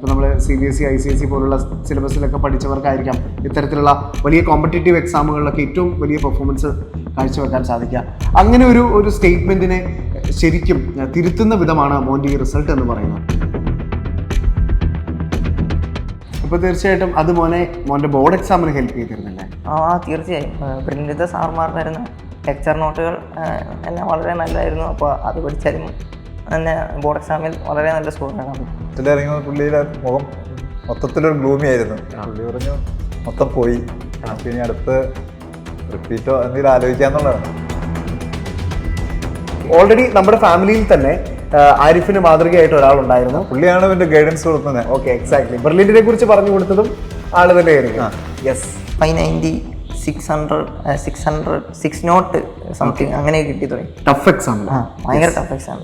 ഇപ്പോൾ നമ്മൾ C B S E I C S E പോലുള്ള സിലബസിലൊക്കെ പഠിച്ചവർക്കായിരിക്കാം ഇത്തരത്തിലുള്ള വലിയ കോമ്പറ്റേറ്റീവ് എക്സാമുകളിലൊക്കെ ഏറ്റവും വലിയ പെർഫോമൻസ് കാഴ്ചവെക്കാൻ സാധിക്കുക. അങ്ങനെ ഒരു ഒരു സ്റ്റേറ്റ്മെന്റിനെ ശരിക്കും തിരുത്തുന്ന വിധമാണ് മോന്റെ ഈ റിസൾട്ട് എന്ന് പറയുന്നത്. അപ്പോൾ തീർച്ചയായിട്ടും അത് മോനെ മോന്റെ ബോർഡ് എക്സാമിന് ഹെൽപ്പ് ചെയ്തിരുന്നില്ലേ? ആ തീർച്ചയായും. പ്രിന്റെ സാർമാർ തരുന്ന ലെക്ചർ നോട്ടുകൾ എല്ലാം വളരെ നല്ലതായിരുന്നു അപ്പോൾ അത് പഠിച്ചാലും എന്നെ ബോർഡ് എക്സാമിൽ വളരെ നല്ല സ്കോർ നേടാൻ ഇറങ്ങുന്ന പുള്ളിയുടെ മുഖം മൊത്തത്തിലൊരു ഗ്ലൂമി ആയിരുന്നു. പുള്ളി പറഞ്ഞു മൊത്തം പോയി. പിന്നെ ഇനി അടുത്ത് റിപ്പീറ്റോ എന്തെങ്കിലും ആലോചിക്കാന്നുള്ളതാണ്. ഓൾറെഡി നമ്മുടെ ഫാമിലിയിൽ തന്നെ ആരിഫിന് മാതൃകയായിട്ട് ഒരാളുണ്ടായിരുന്നു. പുള്ളിയാണ് അവന്റെ ഗൈഡൻസ് കൊടുക്കുന്നത്. ഓക്കെ എക്സാക്ട്ലി ബെർലിനെ കുറിച്ച് പറഞ്ഞു കൊടുത്തതും ആൾ തന്നെയായിരിക്കും. Yes five ninety six hundred six hundred six not something അങ്ങനെ കിട്ടി തുടങ്ങി. ടഫ് എക്സാം ആ ഭയങ്കര ടഫ് എക്സാം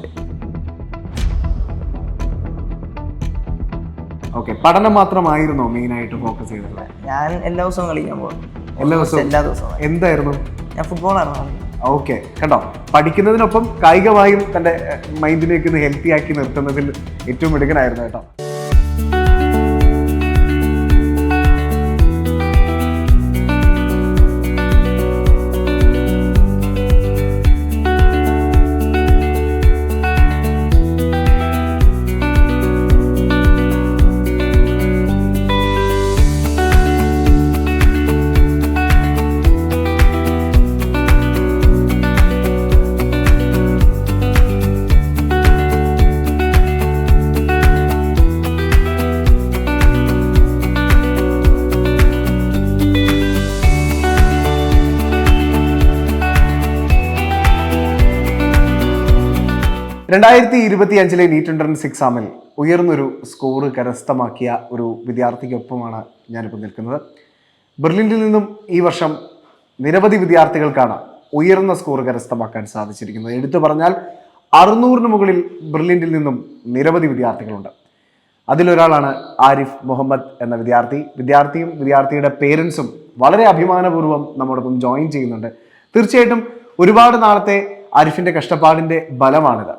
ഓക്കെ പഠനം മാത്രമായിരുന്നോ മെയിൻ ആയിട്ട് ഫോക്കസ് ചെയ്തത്? ഞാൻ എല്ലാ ദിവസവും കളിക്കാൻ പോകും. എല്ലാ ദിവസവും? എല്ലാ ദിവസവും എന്തായിരുന്നു? ഞാൻ ഫുട്ബോളായിരുന്നു ഓക്കെ കണ്ടോ? പഠിക്കുന്നതിനൊപ്പം കായികമായും തന്റെ മൈൻഡിലേക്ക് ഒന്ന് ഹെൽത്തി ആക്കി നിർത്തുന്നതിൽ ഏറ്റവും മിടുക്കനായിരുന്നു കേട്ടോ. രണ്ടായിരത്തി ഇരുപത്തി അഞ്ചിലെ നീറ്റ് എൻട്രൻസ് എക്സാമിൽ ഉയർന്നൊരു സ്കോർ കരസ്ഥമാക്കിയ ഒരു വിദ്യാർത്ഥിക്കൊപ്പമാണ് ഞാനിപ്പോൾ നിൽക്കുന്നത്. ബെർലിനിൽ നിന്നും ഈ വർഷം നിരവധി വിദ്യാർത്ഥികൾക്കാണ് ഉയർന്ന സ്കോർ കരസ്ഥമാക്കാൻ സാധിച്ചിരിക്കുന്നത്. എടുത്തു പറഞ്ഞാൽ അറുന്നൂറിന് മുകളിൽ ബെർലിനിൽ നിന്നും നിരവധി വിദ്യാർത്ഥികളുണ്ട്. അതിലൊരാളാണ് ആരിഫ് മുഹമ്മദ് എന്ന വിദ്യാർത്ഥി. വിദ്യാർത്ഥിയും വിദ്യാർത്ഥിയുടെ പേരൻസും വളരെ അഭിമാനപൂർവം നമ്മോടൊപ്പം ജോയിൻ ചെയ്യുന്നുണ്ട്. തീർച്ചയായിട്ടും ഒരുപാട് നാളത്തെ ആരിഫിന്റെ കഷ്ടപ്പാടിന്റെ ബലമാണിത്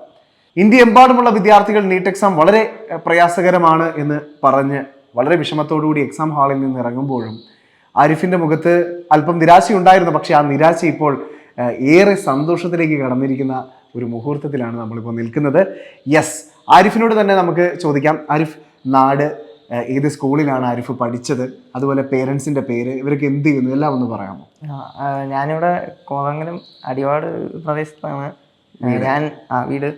ഇന്ത്യ എമ്പാടുമുള്ള വിദ്യാർത്ഥികൾ നീറ്റ് എക്സാം വളരെ പ്രയാസകരമാണ് എന്ന് പറഞ്ഞ് വളരെ വിഷമത്തോടുകൂടി എക്സാം ഹാളിൽ നിന്ന് ഇറങ്ങുമ്പോഴും ആരിഫിന്റെ മുഖത്ത് അല്പം നിരാശയുണ്ടായിരുന്നു പക്ഷെ ആ നിരാശ ഇപ്പോൾ ഏറെ സന്തോഷത്തിലേക്ക് കടന്നിരിക്കുന്ന ഒരു മുഹൂർത്തത്തിലാണ് നമ്മളിപ്പോൾ നിൽക്കുന്നത്. യെസ് ആരിഫിനോട് തന്നെ നമുക്ക് ചോദിക്കാം. ആരിഫ് നാട് ഏത് സ്കൂളിലാണ് ആരിഫ് പഠിച്ചത്? അതുപോലെ പേരൻസിന്റെ പേര് ഇവർക്ക് എന്ത് ചെയ്യുന്നു? എല്ലാം ഒന്ന് പറയാമോ? ഞാനിവിടെ കോതങ്കലം അടിവാട് പ്രദേശത്താണ്. ഞാൻ ആ വീട്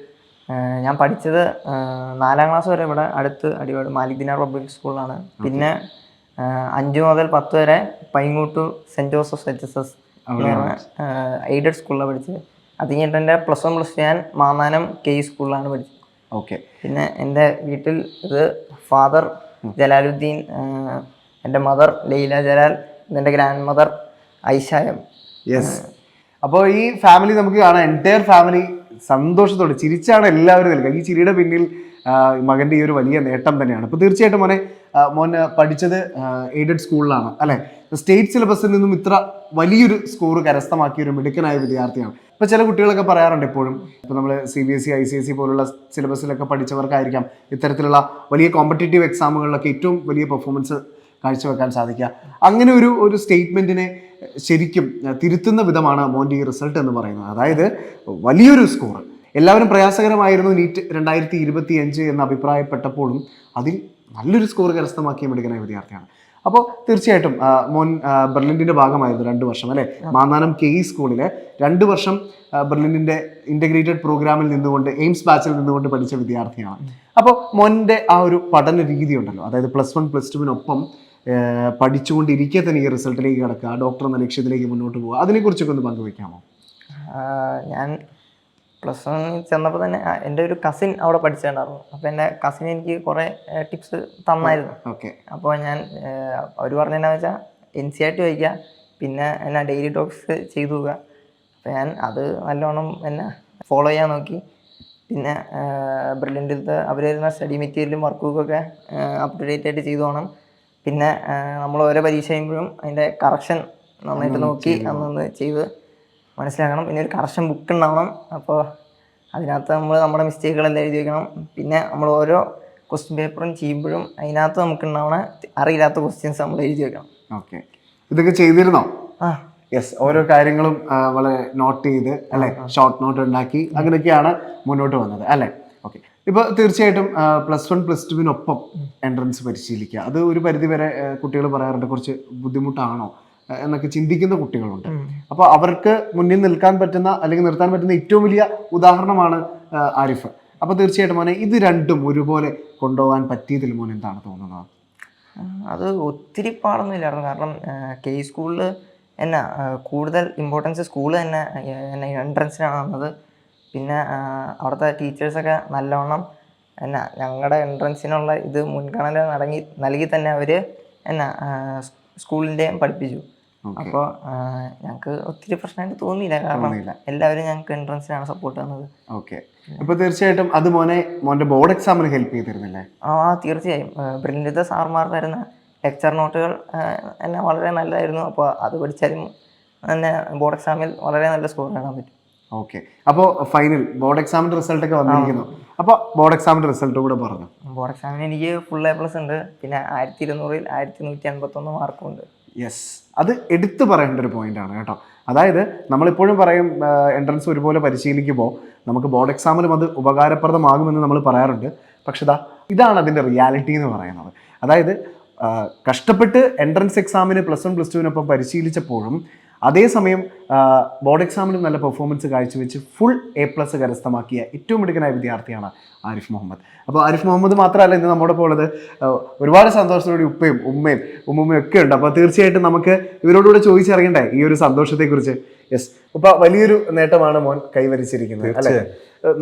ഞാൻ പഠിച്ചത് നാലാം ക്ലാസ് വരെ ഇവിടെ അടുത്ത് അടിവാട് മാലിക് ദിനാർ പബ്ലിക് സ്കൂളിലാണ് പിന്നെ അഞ്ച് മുതൽ പത്ത് വരെ Paingottoor saint Joseph H S S aided സ്കൂളിലാണ് പഠിച്ചത്. അത് കഴിഞ്ഞിട്ട് എന്റെ പ്ലസ് വൺ പ്ലസ് ടു ഞാൻ മാന്നാനം കെ ഇ സ്കൂളിലാണ് പഠിച്ചത്. ഓക്കെ. പിന്നെ എന്റെ വീട്ടിൽ ഇത് ഫാദർ ജലാലുദ്ദീൻ എന്റെ മദർ ലൈല ജലാൽ എന്റെ ഗ്രാൻഡ് മദർ ഐഷായം യെസ് അപ്പോൾ ഈ ഫാമിലി നമുക്ക് കാണാം. എന്റയർ ഫാമിലി സന്തോഷത്തോടെ ചിരിച്ചാണ് എല്ലാവരും നിൽക്കുക. ഈ ചിരിയുടെ പിന്നിൽ മകന്റെ ഈ ഒരു വലിയ നേട്ടം തന്നെയാണ്. അപ്പോൾ തീർച്ചയായിട്ടും മോനെ മോൻ പഠിച്ചത് എയ്ഡഡ് സ്കൂളിലാണ് അല്ലെ? സ്റ്റേറ്റ് സിലബസിൽ നിന്നും ഇത്ര വലിയൊരു സ്കോർ കരസ്ഥമാക്കിയ ഒരു മിടുക്കനായ വിദ്യാർത്ഥിയാണ്. ഇപ്പൊ ചില കുട്ടികളൊക്കെ പറയാറുണ്ട് ഇപ്പോഴും. ഇപ്പൊ നമ്മൾ C B S C I C S C പോലുള്ള സിലബസിലൊക്കെ പഠിച്ചവർക്കായിരിക്കാം ഇത്തരത്തിലുള്ള വലിയ കോമ്പറ്റേറ്റീവ് എക്സാമുകളിലൊക്കെ ഏറ്റവും വലിയ പെർഫോമൻസ് കാഴ്ചവെക്കാൻ സാധിക്കുക. അങ്ങനെ ഒരു ഒരു സ്റ്റേറ്റ്മെന്റിനെ ശരിക്കും തിരുത്തുന്ന വിധമാണ് മോന്റെ ഈ റിസൾട്ട് എന്ന് പറയുന്നത്. അതായത് വലിയൊരു സ്കോർ. എല്ലാവരും പ്രയാസകരമായിരുന്നു നീറ്റ് രണ്ടായിരത്തി ഇരുപത്തി അഞ്ച് എന്ന് അഭിപ്രായപ്പെട്ടപ്പോഴും അതിൽ നല്ലൊരു സ്കോർ കരസ്ഥമാക്കി മിടുക്കനായ വിദ്യാർത്ഥിയാണ്. അപ്പോൾ തീർച്ചയായിട്ടും മോൻ ബെർലിന്റെ ഭാഗമായിരുന്നു രണ്ട് വർഷം അല്ലേ? മാന്നാനം കെ ഇ സ്കൂളിലെ രണ്ട് വർഷം ബെർലിന്റെ ഇന്റഗ്രേറ്റഡ് പ്രോഗ്രാമിൽ നിന്നുകൊണ്ട് എയിംസ് ബാച്ചിൽ നിന്നുകൊണ്ട് പഠിച്ച വിദ്യാർത്ഥിയാണ്. അപ്പോൾ മോന്റെ ആ ഒരു പഠന രീതി ഉണ്ടല്ലോ അതായത് പ്ലസ് വൺ പ്ലസ് ടുവിനൊപ്പം പഠിച്ചുകൊണ്ടിരിക്കെ തന്നെ ഈ റിസൾട്ടിലേക്ക് കിടക്കുക ഡോക്ടർ എന്ന ലക്ഷ്യത്തിലേക്ക് മുന്നോട്ട് പോകുക അതിനെക്കുറിച്ചൊക്കെ ഒന്ന് പങ്കുവെക്കാമോ ഞാൻ പ്ലസ് വൺ ചെന്നപ്പോൾ തന്നെ എന്റെ ഒരു കസിൻ അവിടെ പഠിച്ചിട്ടുണ്ടായിരുന്നു. അപ്പോൾ എന്റെ കസിൻ എനിക്ക് കുറേ ടിപ്സ് തന്നായിരുന്നു. ഓക്കെ. അപ്പോൾ ഞാൻ അവർ പറഞ്ഞതെന്നു വെച്ചാൽ എൻ സി ആർ ടി വയ്ക്കുക പിന്നെ എന്നാ ഡെയിലി ടോക്സ് ചെയ്തു പോവുക അപ്പോൾ ഞാൻ അത് നല്ലോണം എന്നെ ഫോളോ ചെയ്യാൻ നോക്കി. പിന്നെ ബ്രില്യന്റിലത്തെ അവർ വരുന്ന സ്റ്റഡി മെറ്റീരിയലും വർക്ക് അപ്ഡേറ്റ് ആയിട്ട് ചെയ്തു പോകണം പിന്നെ നമ്മൾ ഓരോ പരീക്ഷ കഴിയുമ്പോഴും അതിന്റെ കറക്ഷൻ നന്നായിട്ട് നോക്കി അന്നൊന്ന് ചെയ്ത് മനസ്സിലാക്കണം. പിന്നെ ഒരു കറക്ഷൻ ബുക്ക് ഉണ്ടാവണം. അപ്പോൾ അതിനകത്ത് നമ്മൾ നമ്മുടെ മിസ്റ്റേക്കുകളെല്ലാം എഴുതി വെക്കണം. പിന്നെ നമ്മൾ ഓരോ ക്വസ്റ്റ്യൻ പേപ്പറും ചെയ്യുമ്പോഴും അതിനകത്ത് നമുക്ക് ഉണ്ടാവണ അറിയില്ലാത്ത ക്വസ്റ്റ്യൻസ് നമ്മൾ എഴുതി വെക്കണം. ഓക്കെ. ഇതൊക്കെ ചെയ്തിരുന്നോ? ആ. യെസ് ഓരോ കാര്യങ്ങളും ആ, വളരെ നോട്ട് ചെയ്ത് അല്ലെ? ഷോർട്ട് നോട്ട് ഉണ്ടാക്കി അങ്ങനെയൊക്കെയാണ് മുന്നോട്ട് വന്നത് അല്ലെ? ഓക്കെ. ഇപ്പൊ തീർച്ചയായിട്ടും പ്ലസ് വൺ പ്ലസ് ടുവിനൊപ്പം എൻട്രൻസ് പരിശീലിക്കുക. അത് ഒരു പരിധി വരെ കുട്ടികൾ പറയാറുണ്ട് കുറച്ച് ബുദ്ധിമുട്ടാണോ എന്നൊക്കെ ചിന്തിക്കുന്ന കുട്ടികളുണ്ട്. അപ്പോൾ അവർക്ക് മുന്നിൽ നിൽക്കാൻ പറ്റുന്ന അല്ലെങ്കിൽ നിർത്താൻ പറ്റുന്ന ഏറ്റവും വലിയ ഉദാഹരണമാണ് ആരിഫ്. അപ്പോൾ തീർച്ചയായിട്ടും മോനെ ഇത് രണ്ടും ഒരുപോലെ കൊണ്ടുപോകാൻ പറ്റിയതിൽ മോൻ എന്താണ് തോന്നുന്നത്? അത് ഒത്തിരി പാടൊന്നുമില്ലായിരുന്നു. കാരണം കെ സ്കൂളിൽ എന്നാ കൂടുതൽ ഇമ്പോർട്ടൻസ് സ്കൂൾ തന്നെ എൻട്രൻസിനാണ് വന്നത് പിന്നെ അവിടുത്തെ ടീച്ചേഴ്സൊക്കെ നല്ലവണ്ണം എന്നാ ഞങ്ങളുടെ എൻട്രൻസിനുള്ള ഇത് മുൻഗണന നടങ്ങി നൽകി തന്നെ അവർ എന്നാ സ്കൂളിന്റെയും പഠിപ്പിച്ചു. അപ്പോൾ ഞങ്ങൾക്ക് ഒത്തിരി പ്രശ്നമായിട്ട് തോന്നിയില്ല. കാരണം. എല്ലാവരും ഞങ്ങൾക്ക് എൻട്രൻസിനാണ് സപ്പോർട്ട് തന്നത്. ഓക്കെ. അപ്പോൾ തീർച്ചയായിട്ടും അത് മോനെ മോന്റെ ബോർഡ് എക്സാമിന് ഹെൽപ്പ് ചെയ്തിരുന്നില്ലേ? ആ തീർച്ചയായും. ബ്രില്ലിന്റെ സാർമാർ തരുന്ന ലെക്ചർ നോട്ടുകൾ എന്നെ വളരെ നല്ലതായിരുന്നു. അപ്പോൾ അത് പഠിച്ചാലും തന്നെ ബോർഡ് എക്സാമിൽ വളരെ നല്ല സ്കോർ നേടാൻ പറ്റും. ഓക്കെ. അപ്പോ ഫൈനൽ ബോർഡ് എക്സാമിന്റെ റിസൾട്ട് ഒക്കെ വന്നിരിക്കുന്നു. അപ്പോൾ ബോർഡ് എക്സാമിന്റെ റിസൾട്ട് കൂടെ പറഞ്ഞു. ബോർഡ് എക്സാമിന് എനിക്ക് ഫുൾ എ പ്ലസ് ഉണ്ട്. പിന്നെ ആയിരത്തി ഇരുന്നൂറിൽ ആയിരത്തി നൂറ്റി അൻപത്തൊന്ന് മാർക്കും ഉണ്ട്. യെസ് അത് എടുത്തു പറയേണ്ട ഒരു പോയിന്റ് ആണ് കേട്ടോ. അതായത് നമ്മളിപ്പോഴും പറയും എൻട്രൻസ് ഒരുപോലെ പരിശീലിക്കുമ്പോൾ നമുക്ക് ബോർഡ് എക്സാമിലും അത് ഉപകാരപ്രദമാകുമെന്ന് നമ്മൾ പറയാറുണ്ട്. പക്ഷെ ദാ ഇതാണ് അതിന്റെ റിയാലിറ്റി എന്ന് പറയുന്നത്. അതായത് കഷ്ടപ്പെട്ട് എൻട്രൻസ് എക്സാമിന് പ്ലസ് വൺ പ്ലസ് ടുവിനൊപ്പം പരിശീലിച്ചപ്പോഴും അതേസമയം ബോർഡ് എക്സാമിലും നല്ല പെർഫോമൻസ് കാഴ്ചവെച്ച് ഫുൾ എ പ്ലസ് കരസ്ഥമാക്കിയ ഏറ്റവും മിടുക്കനായ വിദ്യാർത്ഥിയാണ് ആരിഫ് മുഹമ്മദ്. അപ്പോൾ ആരിഫ് മുഹമ്മദ് മാത്രമല്ല ഇന്ന് നമ്മുടെ ആ, ഒരുപാട് സന്തോഷത്തോടെ ഉപ്പയും ഉമ്മയും ഉമ്മയും ഒക്കെ ഉണ്ട്. അപ്പോൾ തീർച്ചയായിട്ടും നമുക്ക് ഇവരോടുകൂടെ ചോദിച്ചറിയണ്ടേ ഈ ഒരു സന്തോഷത്തെക്കുറിച്ച്? യെസ് ഉപ്പ വലിയൊരു നേട്ടമാണ് മോൻ കൈവരിച്ചിരിക്കുന്നത് അല്ലെ?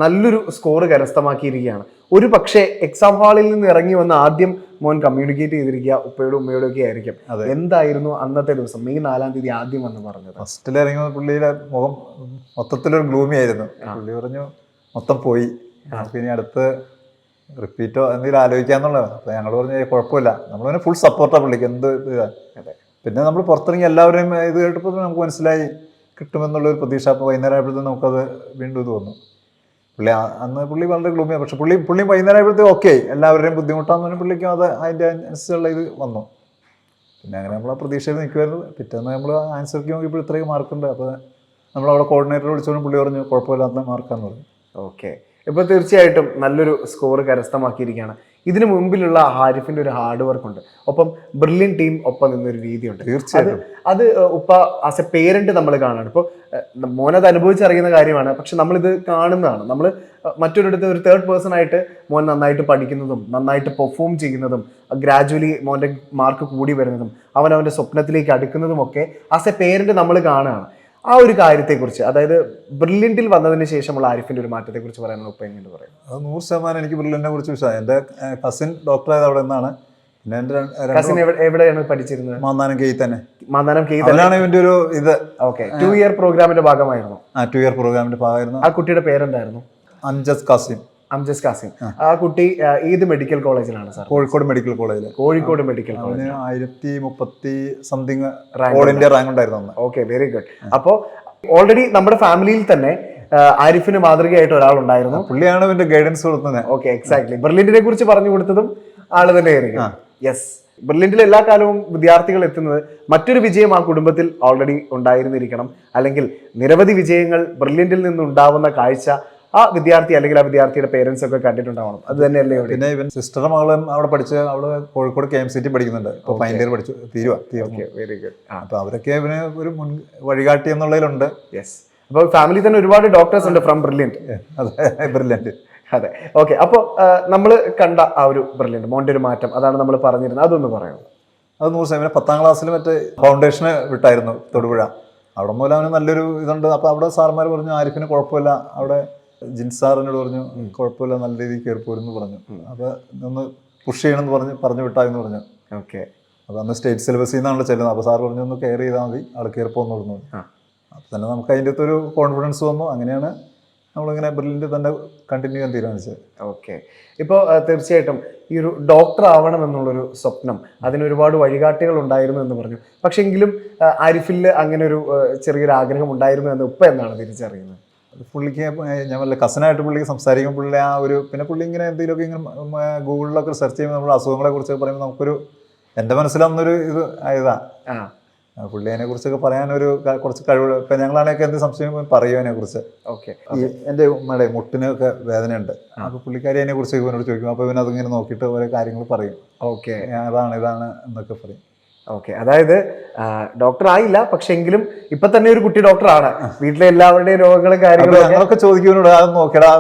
നല്ലൊരു സ്കോർ കരസ്ഥമാക്കിയിരിക്കുകയാണ്. ഒരു പക്ഷേ എക്സാം ഹാളിൽ നിന്ന് ഇറങ്ങി വന്ന ആദ്യം മോൻ കമ്മ്യൂണിക്കേറ്റ് ചെയ്തിരിക്കുക ഉപ്പയോടും ഉമ്മയോടും ഒക്കെ ആയിരിക്കും. എന്തായിരുന്നു അന്നത്തെ ദിവസം? മെയ് നാലാം തീയതി ആദ്യം വന്ന് പറഞ്ഞത്? ഫസ്റ്റിൽ ഇറങ്ങിയ പുള്ളിയുടെ മുഖം മൊത്തത്തിലൊരു ഗ്ലൂമി ആയിരുന്നു. പുള്ളി പറഞ്ഞു മൊത്തം പോയി. പിന്നെ അടുത്ത് റിപ്പീറ്റോ എന്തെങ്കിലും ആലോചിക്കാന്നുള്ളത് അപ്പൊ ഞങ്ങൾ പറഞ്ഞു "ഏയ് കുഴപ്പമില്ല. നമ്മൾ പിന്നെ ഫുൾ സപ്പോർട്ടാണ് പുള്ളിക്ക്. എന്ത് ഇതാണ് പിന്നെ നമ്മൾ പുറത്തിറങ്ങി എല്ലാവരെയും ഇത് കേട്ടപ്പോൾ നമുക്ക് മനസ്സിലായി. കിട്ടുമെന്നുള്ളൊരു പ്രതീക്ഷ അപ്പോൾ വൈകുന്നേരം ആയപ്പോഴത്തേക്കും നമുക്കത് വീണ്ടും ഇത് വന്നു. പുള്ളി അന്ന് പുള്ളി വളരെ ഗ്ലൂമിയാണ് പക്ഷെ പുള്ളി പുള്ളി വൈകുന്നേരം ആയപ്പോഴത്തേക്കും ഓക്കെ എല്ലാവരുടെയും ബുദ്ധിമുട്ടാന്ന് പറഞ്ഞാൽ പുള്ളിക്കും അത് അതിന്റെ അനുസരിച്ചുള്ള ഇത് വന്നു. പിന്നെ അങ്ങനെ നമ്മൾ ആ പ്രതീക്ഷയിൽ നിൽക്കുമായിരുന്നു പിറ്റേന്ന് നമ്മൾ ആൻസർ ആൻസർക്ക് നോക്കിയപ്പോൾ ഇത്രയും മാർക്കുണ്ട് അപ്പോൾ നമ്മളവിടെ കോർഡിനേറ്റർ വിളിച്ചോണ്ട് പുള്ളി പറഞ്ഞു കുഴപ്പമില്ലാത്ത മാർക്കാന്ന് പറഞ്ഞു. ഓക്കെ ഇപ്പൊ തീർച്ചയായിട്ടും നല്ലൊരു സ്കോർ കരസ്ഥമാക്കിയിരിക്കുകയാണ്. ഇതിനു മുമ്പിലുള്ള ഹാരിഫിന്റെ ഒരു ഹാർഡ് വർക്ക് ഉണ്ട്. ഒപ്പം ബ്രില്യൻ ടീം ഒപ്പം നിന്നൊരു രീതിയുണ്ട്. തീർച്ചയായിട്ടും. അത് ഉപ്പ ആസ് എ പേരന്റ് നമ്മൾ കാണാണ്. ഇപ്പോൾ മോനത് അനുഭവിച്ചറിയുന്ന കാര്യമാണ്. പക്ഷെ നമ്മളിത് കാണുന്നതാണ്. നമ്മൾ മറ്റൊരിടത്ത് ഒരു തേർഡ് പേഴ്സൺ ആയിട്ട് മോൻ നന്നായിട്ട് പഠിക്കുന്നതും നന്നായിട്ട് പെർഫോം ചെയ്യുന്നതും ഗ്രാജുവലി മോന്റെ മാർക്ക് കൂടി വരുന്നതും അവൻ അവന്റെ സ്വപ്നത്തിലേക്ക് അടുക്കുന്നതും ഒക്കെ ആസ് എ പേരന്റ് നമ്മൾ കാണുകയാണ്. ആ ഒരു കാര്യത്തെക്കുറിച്ച് അതായത് ബ്രില്യന്റിൽ വന്നതിന് ശേഷമുള്ള ആരിഫിന്റെ ഒരു മാറ്റത്തെക്കുറിച്ച് പറയാനുള്ള ഉപ്പ എങ്ങനെ പറയും അത് നൂറ് ശതമാനം എനിക്ക് ബ്രില്യന്റിനെ കുറിച്ച് വിശ്വാസം. എന്റെ കസിൻ ഡോക്ടറായത് അവിടെ നിന്നാണ്. പിന്നെ എന്റെ കസിൻ എവിടെയാണ് പഠിച്ചിരുന്നത്? മാന്നാനം കെയ് തന്നെ. മാന്നാനം കെയ് തന്നെയാണ് ഇവന്റെ ഒരു ഇത്. ഓക്കെ. ടു ഇയർ പ്രോഗ്രാമിന്റെ ഭാഗമായിരുന്നു? ആ ടു ഇയർ പ്രോഗ്രാമിന്റെ ഭാഗമായിരുന്നു. ആ കുട്ടിയുടെ പേരെന്തായിരുന്നു? അംജദ് കാസിം അംജസ് കാസിം ആ. കുട്ടി ഏത് മെഡിക്കൽ കോളേജിലാണ് സാർ കോഴിക്കോട് മെഡിക്കൽ കോളേജിൽ കോഴിക്കോട് മെഡിക്കൽ കോളേജ് അവന് ആയിരത്തി മുപ്പത്തി something Rank all India rank ഉണ്ടായിരുന്നു ഓക്കെ വെരി ഗുഡ് അപ്പോ ഓൾറെഡി നമ്മുടെ ഫാമിലിയിൽ തന്നെ ആരിഫിന് മാതൃകയായിട്ട് ഒരാൾ ഉണ്ടായിരുന്നു പുള്ളിയാണ് ഇവന്റെ ഗൈഡൻസ് കൊടുത്തത്. ഓക്കെ എക്സാക്ട്ലി ബെർലിൻഡിനെ കുറിച്ച് പറഞ്ഞു കൊടുത്തതും ആൾ തന്നെയായിരിക്കും. യെസ് ബെർലിൻഡിൽ എല്ലാ കാലവും വിദ്യാർത്ഥികൾ എത്തുന്നത് മറ്റൊരു വിജയം ആ കുടുംബത്തിൽ ഓൾറെഡി ഉണ്ടായിരുന്നിരിക്കണം. അല്ലെങ്കിൽ നിരവധി വിജയങ്ങൾ ബെർലിൻഡിൽ നിന്നുണ്ടാവുന്ന കാഴ്ച ആ വിദ്യാർത്ഥി അല്ലെങ്കിൽ ആ വിദ്യാർത്ഥിയുടെ പേരൻസ് ഒക്കെ കണ്ടിട്ടുണ്ടാവണം. അത് തന്നെയല്ലേ പിന്നെ ഇവൻ സിസ്റ്റർ മകളും അവിടെ പഠിച്ച് അവൾ Kozhikode K M C T പഠിക്കുന്നുണ്ട്. ഇപ്പൊ ഫൈനൽ ഇയർ പഠിച്ചു തീരുവ വെരി ഗുഡ് ആ അപ്പൊ അവരൊക്കെ ഇവന് ഒരു മുൻ വഴികാട്ടി എന്നുള്ളതിലുണ്ട്. യെസ് അപ്പോൾ ഫാമിലി തന്നെ ഒരുപാട് ഡോക്ടേഴ്സ് ഉണ്ട് ഫ്രം ബ്രില്യന്റ് അതെ ബ്രില്യന്റ് അതെ. ഓക്കെ അപ്പോൾ നമ്മൾ കണ്ട ആ ഒരു ബ്രില്യന്റ് മോന്റെ ഒരു മാറ്റം. അതാണ് നമ്മൾ പറഞ്ഞിരുന്നത്. അതൊന്ന് പറയാം. അത് നൂറ് ശതമാനം. പത്താം ക്ലാസ്സിൽ മറ്റേ ഫൗണ്ടേഷന് വിട്ടായിരുന്നു തൊടുപുഴ. അവിടെ മൂലം അവന് നല്ലൊരു ഇതുണ്ട്. അപ്പോൾ അവിടെ സാർമാർ പറഞ്ഞു ആരിഫിന് കുഴപ്പമില്ല. അവിടെ ജിൻസ് എന്നോട് പറഞ്ഞു കുഴപ്പമില്ല നല്ല രീതിയിൽ കയറി പോരുന്നു പറഞ്ഞു. അപ്പോൾ ഒന്ന് പുഷ് ചെയ്യണമെന്ന് പറഞ്ഞ് പറഞ്ഞു വിട്ടായെന്ന് പറഞ്ഞു. ഓക്കെ. അപ്പോൾ അന്ന് സ്റ്റേറ്റ് സിലബസിൽ നിന്നാണല്ലോ ചെല്ലുന്നത്. അപ്പോൾ സാർ പറഞ്ഞു ഒന്ന് കെയർ ചെയ്താൽ മതി ആൾ കയറി പോകുന്നു പറഞ്ഞു. അപ്പോൾ തന്നെ നമുക്ക് അതിന്റെ അകത്തൊരു കോൺഫിഡൻസ് വന്നു. അങ്ങനെയാണ് നമ്മളിങ്ങനെ ബ്രില്ലിന്റെ തന്നെ കണ്ടിന്യൂ ചെയ്യാൻ തീരുമാനിച്ചത്. ഓക്കെ. ഇപ്പോൾ തീർച്ചയായിട്ടും ഈ ഒരു ഡോക്ടർ ആവണം എന്നുള്ളൊരു സ്വപ്നം അതിന് ഒരുപാട് വഴികാട്ടികൾ ഉണ്ടായിരുന്നു എന്ന് പറഞ്ഞു. പക്ഷെങ്കിലും ആരിഫിൽ അങ്ങനെ ഒരു ചെറിയൊരു ആഗ്രഹം ഉണ്ടായിരുന്നു എന്ന് ഇപ്പം എന്നാണ് തിരിച്ചറിയുന്നത്? പുള്ളിക്ക് ഞാൻ വല്ല കസനായിട്ട് പുള്ളിക്ക് സംസാരിക്കും പുള്ളി ആ ഒരു പിന്നെ പുള്ളി ഇങ്ങനെ എന്തെങ്കിലുമൊക്കെ ഇങ്ങനെ ഗൂഗിളിലൊക്കെ സെർച്ച് ചെയ്യുമ്പോൾ നമ്മൾ അസുഖങ്ങളെ കുറിച്ചൊക്കെ പറയുമ്പോൾ നമുക്കൊരു എന്റെ മനസ്സിലന്നൊരു ഇത് ആ, പുള്ളി അതിനെ കുറിച്ചൊക്കെ പറയാനൊരു കുറച്ച് കഴിവ് ഇപ്പം ഞങ്ങളാണെങ്കിൽ എന്ത് സംശയം പറയും അതിനെ കുറിച്ച് ഓക്കെ എന്റെ ഉമ്മയുടെ മുട്ടിനൊക്കെ വേദനയുണ്ട്. അപ്പോൾ പുള്ളിക്കാരി അതിനെ കുറിച്ച് ഇവനോട് ചോദിക്കും. അപ്പോൾ ഇവൻ അതിങ്ങനെ നോക്കിയിട്ട് ഓരോ കാര്യങ്ങൾ പറയും. ഓക്കെ. അതാണ് ഇതാണ് എന്നൊക്കെ പറയും. ഓക്കെ അതായത് ഡോക്ടർ ആയില്ല പക്ഷെ എങ്കിലും ഇപ്പൊ തന്നെ ഒരു കുട്ടി ഡോക്ടറാണ് വീട്ടിലെ എല്ലാവരുടെയും രോഗങ്ങളും കാര്യങ്ങളും ഞങ്ങളൊക്കെ ചോദിക്കുന്നുണ്ട് അത് നോക്കിയടാ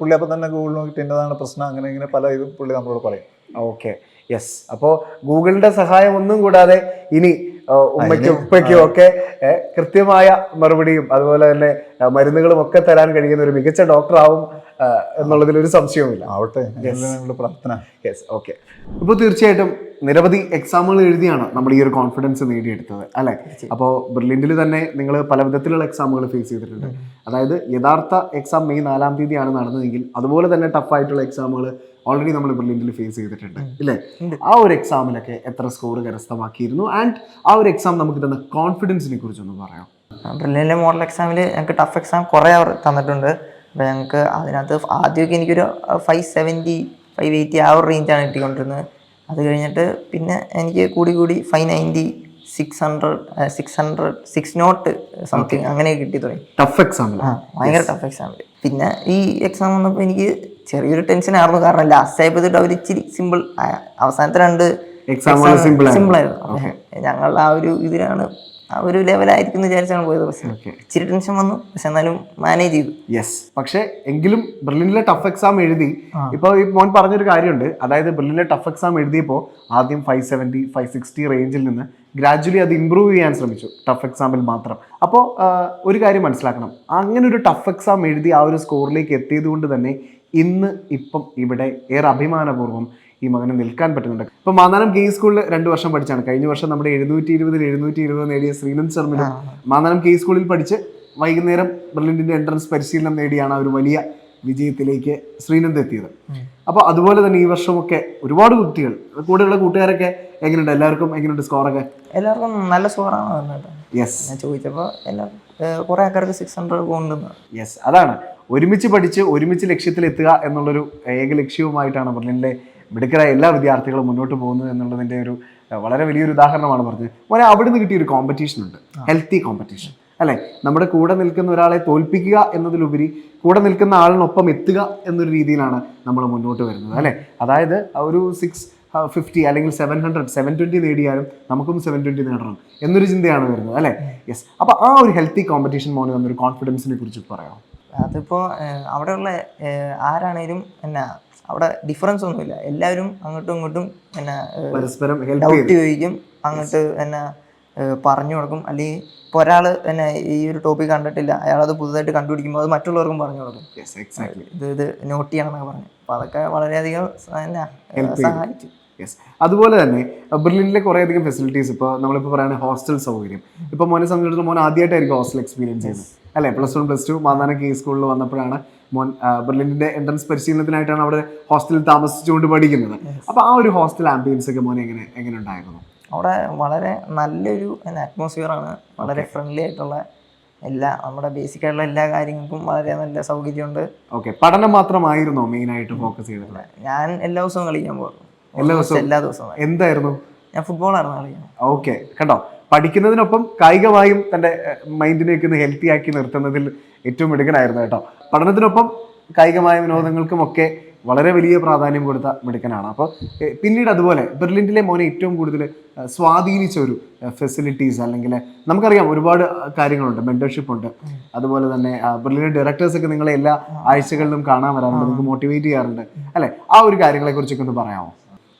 പുള്ളി അപ്പൊ തന്നെ ഗൂഗിൾ നോക്കിയിട്ട് എന്നതാണ് പ്രശ്നം അങ്ങനെ ഇങ്ങനെ പല ഇതും പുള്ളി നമ്മളോട് പറയും. ഓക്കെ യെസ് അപ്പോ ഗൂഗിളിന്റെ സഹായം ഒന്നും കൂടാതെ ഇനി ഉമ്മയ്ക്കും ഉപ്പയ്ക്കും ഒക്കെ കൃത്യമായ മറുപടിയും അതുപോലെ തന്നെ മരുന്നുകളും ഒക്കെ തരാൻ കഴിയുന്ന ഒരു മികച്ച ഡോക്ടർ ആവും എന്നുള്ളതിൽ ഒരു സംശയവുമില്ല. ആവട്ടെ പ്രാർത്ഥന. യെസ് ഓക്കെ ഇപ്പൊ തീർച്ചയായിട്ടും നിരവധി എക്സാമുകൾ എഴുതിയാണ് നമ്മൾ ഈ ഒരു കോൺഫിഡൻസ് നേടിയെടുത്തത് അല്ലെ? അപ്പോൾ ബ്രില്യന്റിൽ തന്നെ നിങ്ങൾ പല വിധത്തിലുള്ള എക്സാമുകൾ ഫേസ് ചെയ്തിട്ടുണ്ട്. അതായത് യഥാർത്ഥ എക്സാം മെയ് നാലാം തീയതിയാണ് നടന്നതെങ്കിൽ അതുപോലെ തന്നെ ടഫ് ആയിട്ടുള്ള എക്സാമുകൾ ഓൾറെഡി നമ്മൾ ബ്രില്യന്റിൽ ഫേസ് ചെയ്തിട്ടുണ്ട് ഇല്ലേ? ആ ഒരു എക്സാമിലൊക്കെ എത്ര സ്കോർ കരസ്ഥമാക്കിയിരുന്നു? ആൻഡ് ആ ഒരു എക്സാം നമുക്ക് തന്ന കോൺഫിഡൻസിനെ കുറിച്ചൊന്ന് പറയാം. ബ്രില്യന്റെ മോഡൽ എക്സാമിൽ ഞങ്ങൾക്ക് ടഫ് എക്സാം കുറേ അവർ തന്നിട്ടുണ്ട്. അപ്പോൾ ഞങ്ങൾക്ക് അതിനകത്ത് ആദ്യമൊക്കെ എനിക്കൊരു ഫൈവ് സെവന്റി ഫൈവ് എയ്റ്റി ആ ഒരു റേഞ്ചാണ് കിട്ടിക്കൊണ്ടിരുന്നത്. അത് കഴിഞ്ഞിട്ട് പിന്നെ എനിക്ക് കൂടി കൂടി five ninety six hundred six hundred six not something അങ്ങനെ കിട്ടി തുടങ്ങി. ടഫ് എക്സാം ആ ഭയങ്കര ടഫ് എക്സാം പിന്നെ ഈ എക്സാം വന്നപ്പോൾ എനിക്ക് ചെറിയൊരു ടെൻഷൻ ആയിരുന്നു. കാരണം ലാസ്റ്റ് ആയപ്പോഴത്തെ അവർ ഇച്ചിരി സിമ്പിൾ അവസാനത്തെ രണ്ട് സിമ്പിൾ ആയിരുന്നു. ഞങ്ങൾ ആ ഒരു ഇതിലാണ് ആ ഒരു ലെവലായിരിക്കും എന്ന് വിചാരിച്ചാണ് പോയത് പക്ഷേ. ഇച്ചിരി ടെൻഷൻ വന്നു. പക്ഷെ എന്നാലും മാനേജ് ചെയ്തു. യെസ് പക്ഷെ എങ്കിലും ബ്രില്ലിനിലെ ടഫ് എക്സാം എഴുതി. ഇപ്പോൾ ഈ മോൻ പറഞ്ഞൊരു കാര്യമുണ്ട്. അതായത് ബ്രില്ലിനിലെ ടഫ് എക്സാം എഴുതിയപ്പോൾ ആദ്യം ഫൈവ് സെവന്റി ഫൈവ് സിക്സ്റ്റി റേഞ്ചിൽ നിന്ന് ഗ്രാജുവലി അത് ഇമ്പ്രൂവ് ചെയ്യാൻ ശ്രമിച്ചു ടഫ് എക്സാമിൽ മാത്രം. അപ്പോൾ ഒരു കാര്യം മനസ്സിലാക്കണം. അങ്ങനെ ഒരു ടഫ് എക്സാം എഴുതി ആ ഒരു സ്കോറിലേക്ക് എത്തിയത് കൊണ്ട് തന്നെ ഇന്ന് ഇപ്പം ഇവിടെ ഏറെ അഭിമാനപൂർവം ഈ മകന് നിൽക്കാൻ പറ്റുന്നുണ്ട്. ഇപ്പൊ മാന്നാനം കെ സ്കൂളിൽ രണ്ട് വർഷം പഠിച്ചാണ്. കഴിഞ്ഞ വർഷം നമ്മുടെ എഴുന്നൂറ്റി ഇരുപതിൽ എഴുന്നൂറ്റി ഇരുപത് നേടിയ ശ്രീനന്ദ് ശർമ്മ മാന്നാനം കെ സ്കൂളിൽ പഠിച്ച് വൈകുന്നേരം ബ്രില്യന്റിന്റെ എൻട്രൻസ് പരിശീലനം നേടിയാണ് ഒരു വലിയ വിജയത്തിലേക്ക് ശ്രീനന്ദ് എത്തിയത്. അപ്പോൾ അതുപോലെ തന്നെ ഈ വർഷമൊക്കെ ഒരുപാട് കുട്ടികൾ കൂടെയുള്ള കൂട്ടുകാരൊക്കെ എങ്ങനെയുണ്ട്? എല്ലാവർക്കും എങ്ങനെയുണ്ട് സ്കോറൊക്കെ എല്ലാവർക്കും നല്ല സ്കോറാണ് വന്നത് യെസ് ഞാൻ ചോദിച്ചപ്പോൾ എല്ലാവർക്കും കുറേ ആൾക്കാർക്ക് സിക്സ് ഹൺഡ്രഡ് കൊണ്ടുവന്നു. യെസ് അതാണ്. ഒരുമിച്ച് പഠിച്ച് ഒരുമിച്ച് ലക്ഷ്യത്തിൽ ലക്ഷ്യത്തിലെത്തുക എന്നുള്ളൊരു ഏക ലക്ഷ്യവുമായിട്ടാണ് ബെർലിനിലെ മിടുക്കരായ എല്ലാ വിദ്യാർത്ഥികളും മുന്നോട്ട് പോകുന്നു എന്നുള്ളതിന്റെ ഒരു വളരെ വലിയൊരു ഉദാഹരണമാണ് പറഞ്ഞത്. മോനെ അവിടെ നിന്ന് കിട്ടിയ ഒരു കോമ്പറ്റീഷൻ ഉണ്ട്. ഹെൽത്തി കോമ്പറ്റീഷൻ അല്ലെ? നമ്മുടെ കൂടെ നിൽക്കുന്ന ഒരാളെ തോൽപ്പിക്കുക എന്നതിലുപരി കൂടെ നിൽക്കുന്ന ആളിനൊപ്പം എത്തുക എന്നൊരു രീതിയിലാണ് നമ്മൾ മുന്നോട്ട് വരുന്നത്. അല്ലെ? അതായത് ഒരു സിക്സ് ഫിഫ്റ്റി അല്ലെങ്കിൽ സെവൻ ഹൺഡ്രഡ് സെവൻ ട്വന്റി നേടിയാലും നമുക്കും സെവൻ ട്വന്റി നേടണം എന്നൊരു ചിന്തയാണ് വരുന്നത്. അല്ലേ? യെസ് അപ്പോൾ ആ ഒരു ഹെൽത്തി കോമ്പറ്റീഷൻ മോനെ തന്നൊരു കോൺഫിഡൻസിനെ കുറിച്ച് പറയാം അതിപ്പോൾ അവിടെയുള്ള ആരാണേലും എന്നാ അവിടെ ഡിഫറൻസ് ഒന്നുമില്ല. എല്ലാവരും അങ്ങോട്ടും ഇങ്ങോട്ടും എന്നാ പരസ്പരം ഡൗട്ട് ചോദിക്കും. അങ്ങോട്ട് എന്നാ പറഞ്ഞു കൊടുക്കും. അല്ലെങ്കിൽ ഇപ്പോൾ ഒരാൾ എന്നെ ഈ ഒരു ടോപ്പിക് കണ്ടിട്ടില്ല. അയാൾ അത് പുതുതായിട്ട് കണ്ടുപിടിക്കുമ്പോൾ അത് മറ്റുള്ളവർക്കും പറഞ്ഞു കൊടുക്കും. ഇത് ഇത് നോട്ട് ചെയ്യണമെന്നൊക്കെ പറഞ്ഞു. അപ്പോൾ അതൊക്കെ വളരെയധികം സഹായിച്ചു. അതുപോലെ തന്നെ ബെർലിനിലെ കുറേയധികം ഫെസിലിറ്റീസ് ഇപ്പോൾ നമ്മളിപ്പോൾ പറയുകയാണെങ്കിൽ ഹോസ്റ്റൽ സൗകര്യം. ഇപ്പോൾ മോനെ സംബന്ധിച്ചിടത്തോളം മോൻ ആദ്യമായിട്ടായിരിക്കും ഹോസ്റ്റൽ എക്സ്പീരിയൻസ് ചെയ്യുന്നത്. അല്ലേ? Plus one plus two Mannanam K സ്കൂളിൽ വന്നപ്പോഴാണ് മോൻ ബെർലിന്റെ എൻട്രൻസ് പരിശീലനത്തിനായിട്ടാണ് അവിടെ ഹോസ്റ്റലിൽ താമസിച്ചുകൊണ്ട് പഠിക്കുന്നത്. അപ്പോൾ ആ ഒരു ഹോസ്റ്റൽ ആംബിയൻസ് ഒക്കെ മോൻ എങ്ങനെ എങ്ങനെ ഉണ്ടായിരുന്നു? അവിടെ വളരെ നല്ലൊരു അറ്റ്മോസ്ഫിയർ ആണ്. വളരെ ഫ്രണ്ട്ലി ആയിട്ടുള്ള എല്ലാ നമ്മുടെ ബേസിക് ആയിട്ടുള്ള എല്ലാ കാര്യങ്ങൾക്കും വളരെ നല്ല സൗകര്യമുണ്ട്. ഓക്കെ പഠനം മാത്രമായിരുന്നോ മെയിനായിട്ട് ഫോക്കസ് ചെയ്തിട്ടുള്ളത്? ഞാൻ എല്ലാ ദിവസവും കളിക്കാൻ പോകും എല്ലാ ദിവസവും? എല്ലാ ദിവസവും എന്തായിരുന്നു? ഞാൻ ഫുട്ബോളായിരുന്നു കളിക്കുന്നത്. ഓക്കെ കണ്ടോ? പഠിക്കുന്നതിനൊപ്പം കായികമായും തന്റെ മൈൻഡിനെയൊക്കെ ഒന്ന് ഹെൽത്തി ആക്കി നിർത്തുന്നതിൽ ഏറ്റവും മിടുക്കനായിരുന്നു കേട്ടോ. പഠനത്തിനൊപ്പം കായികമായ വിനോദങ്ങൾക്കുമൊക്കെ വളരെ വലിയ പ്രാധാന്യം കൊടുത്ത മിടുക്കനാണ്. അപ്പോൾ പിന്നീട് അതുപോലെ ബെർലിൻഡിലെ മോനെ ഏറ്റവും കൂടുതൽ സ്വാധീനിച്ച ഒരു ഫെസിലിറ്റീസ് അല്ലെങ്കിൽ നമുക്കറിയാം ഒരുപാട് കാര്യങ്ങളുണ്ട് മെന്റർഷിപ്പ് ഉണ്ട്. അതുപോലെ തന്നെ ബെർലിന്റെ ഡയറക്ടേഴ്സ് ഒക്കെ നിങ്ങളെ എല്ലാ ആഴ്ചകളിലും കാണാൻ വരാറുണ്ട് നിങ്ങൾക്ക് മോട്ടിവേറ്റ് ചെയ്യാറുണ്ട്. അല്ലേ? ആ ഒരു കാര്യങ്ങളെ കുറിച്ചൊക്കെ ഒന്ന് പറയാമോ?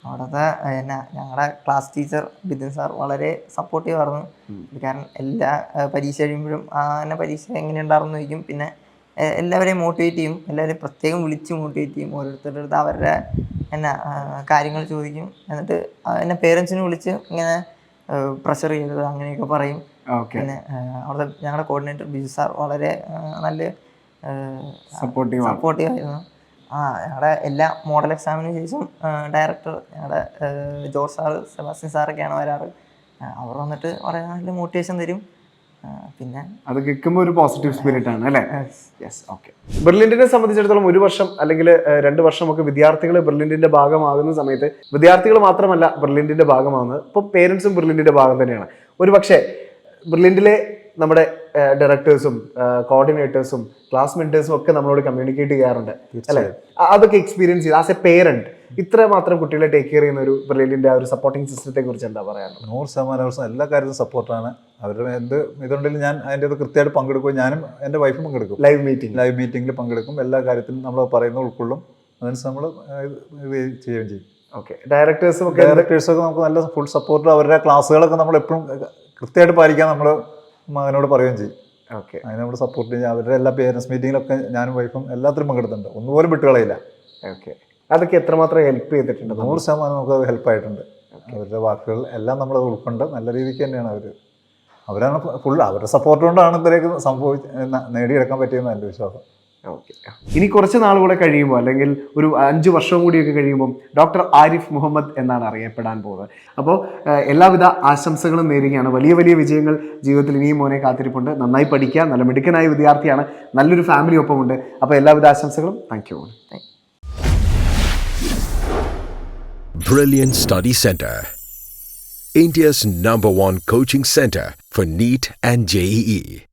അവിടുത്തെ എന്നാ ഞങ്ങളുടെ ക്ലാസ് ടീച്ചർ ബിദിൻ സാർ വളരെ സപ്പോർട്ടീവ് ആയിരുന്നു. കാരണം എല്ലാ പരീക്ഷ കഴിയുമ്പോഴും അങ്ങനെ പരീക്ഷ പരീക്ഷ എങ്ങനെയുണ്ടായിരുന്നു ചോദിക്കും. പിന്നെ എല്ലാവരെയും മോട്ടിവേറ്റ് ചെയ്യും. എല്ലാവരെയും പ്രത്യേകം വിളിച്ച് മോട്ടിവേറ്റ് ചെയ്യും. ഓരോരുത്തരുടെ അടുത്ത് അവരുടെ എന്നാ കാര്യങ്ങൾ ചോദിക്കും. എന്നിട്ട് എന്നെ പേരൻസിനെ വിളിച്ച് ഇങ്ങനെ പ്രഷർ ചെയ്തത് അങ്ങനെയൊക്കെ പറയും. പിന്നെ അവിടുത്തെ ഞങ്ങളുടെ കോർഡിനേറ്റർ ബിജു സാർ വളരെ നല്ല സപ്പോർട്ടീവ് സപ്പോർട്ടീവ് ആയിരുന്നു. ആ ഞങ്ങളുടെ എല്ലാ മോഡൽ എക്സാമിന് ശേഷം ഡയറക്ടർ ഞങ്ങളുടെ ജോർജ് സാറ് സെബാസ്റ്റ്യൻ സാറൊക്കെയാണ് വരാറ്. അവർ വന്നിട്ട് വളരെ നല്ല മോട്ടിവേഷൻ തരും. പിന്നെ അത് കേൾക്കുമ്പോൾ ഒരു പോസിറ്റീവ് സ്പിരിറ്റ് ആണ് അല്ലേ? യെസ് ഓക്കെ ബെർലിൻഡിനെ സംബന്ധിച്ചിടത്തോളം ഒരു വർഷം അല്ലെങ്കിൽ രണ്ട് രണ്ട് വർഷമൊക്കെ വിദ്യാർത്ഥികൾ ബെർലിൻഡിന്റെ ഭാഗമാകുന്ന സമയത്ത് വിദ്യാർത്ഥികൾ മാത്രമല്ല ബെർലിൻഡിന്റെ ഭാഗമാകുന്നത്. ഇപ്പോൾ പേരൻസും ബെർലിൻഡിന്റെ ഭാഗം തന്നെയാണ്. ഒരു പക്ഷേ ബെർലിൻഡിലെ നമ്മുടെ ഡയറക്ടേഴ്സും കോർഡിനേറ്റേഴ്സും ക്ലാസ് മെന്റേഴ്സും ഒക്കെ നമ്മളോട് കമ്മ്യൂണിക്കേറ്റ് ചെയ്യാറുണ്ട് അല്ലെ? അതൊക്കെ എക്സ്പീരിയൻസ് ചെയ്ത് ആസ് എ പേരന്റ് ഇത്ര മാത്രം കുട്ടികളെ ടേക്ക് കെയർ ചെയ്യുന്ന ഒരു ബെർലിൻഡിന്റെ ആ ഒരു സപ്പോർട്ടിംഗ് സിസ്റ്റത്തെ കുറിച്ച് എന്താ പറയാനുള്ളത്? നൂറ് ശതമാനം ദിവസം എല്ലാ കാര്യത്തിലും സപ്പോർട്ടാണ് അവരുടെ എന്ത് ഇതുണ്ടെങ്കിലും ഞാൻ അതിന്റെ അത് കൃത്യമായിട്ട് പങ്കെടുക്കും. ഞാനും എന്റെ വൈഫും പങ്കെടുക്കും. ലൈവ് മീറ്റിംഗ് ലൈവ് മീറ്റിംഗിൽ പങ്കെടുക്കും. എല്ലാ കാര്യത്തിലും നമ്മൾ പറയുന്നത് ഉൾക്കൊള്ളും. അതനുസരിച്ച് നമ്മൾ ഇത് ചെയ്യുകയും ചെയ്യും. ഓക്കെ ഡയറക്ടേഴ്സും ഒക്കെ ഡയറക്ടേഴ്സൊക്കെ നമുക്ക് നല്ല ഫുൾ സപ്പോർട്ട് അവരുടെ ക്ലാസ്സുകളൊക്കെ നമ്മൾ എപ്പോഴും കൃത്യമായിട്ട് പാലിക്കാൻ നമ്മൾ മകനോട് പറയുകയും ചെയ്യും. ഓക്കെ അതിനെ നമ്മൾ സപ്പോർട്ട് ചെയ്യും. അവരുടെ എല്ലാ പേരൻസ് മീറ്റിങ്ങിലൊക്കെ ഞാനും വൈഫും എല്ലാത്തിലും പങ്കെടുത്തിട്ടുണ്ട്. ഒന്നുപോലും വിട്ടുകളയില്ല ഓക്കെ അതൊക്കെ എത്രമാത്രം ഹെൽപ്പ് ചെയ്തിട്ടുണ്ട്? നൂറ് ശതമാനം നമുക്ക് അത് ഹെൽപ്പായിട്ടുണ്ട് അവരുടെ വാക്കുകൾ എല്ലാം നമ്മളത് ഉൾക്കൊണ്ട് നല്ല രീതിക്ക് തന്നെയാണ് അവർ അവരാണ് ഫുൾ അവരുടെ സപ്പോർട്ട് കൊണ്ടാണ് ഇത്രയൊക്കെ സംഭവിച്ച് നേടിയെടുക്കാൻ പറ്റിയെന്ന് എന്റെ വിശ്വാസം. ഇനി കുറച്ച് നാൾ കൂടെ കഴിയുമ്പോൾ അല്ലെങ്കിൽ ഒരു അഞ്ച് വർഷം കൂടിയൊക്കെ കഴിയുമ്പോൾ ഡോക്ടർ ആരിഫ് മുഹമ്മദ് എന്നാണ് അറിയപ്പെടാൻ പോകുന്നത് അപ്പോൾ എല്ലാവിധ ആശംസകളും നേരുകയാണ് വലിയ വലിയ വിജയങ്ങൾ ജീവിതത്തിൽ ഇനിയും മോനെ കാത്തിരിപ്പുണ്ട് നന്നായി പഠിക്കുക നല്ല മിടുക്കനായ വിദ്യാർത്ഥിയാണ് നല്ലൊരു ഫാമിലി ഒപ്പമുണ്ട് അപ്പോൾ എല്ലാവിധ ആശംസകളും thank you Brilliant Study Center. India's number one coaching center for NEET and E. JEE.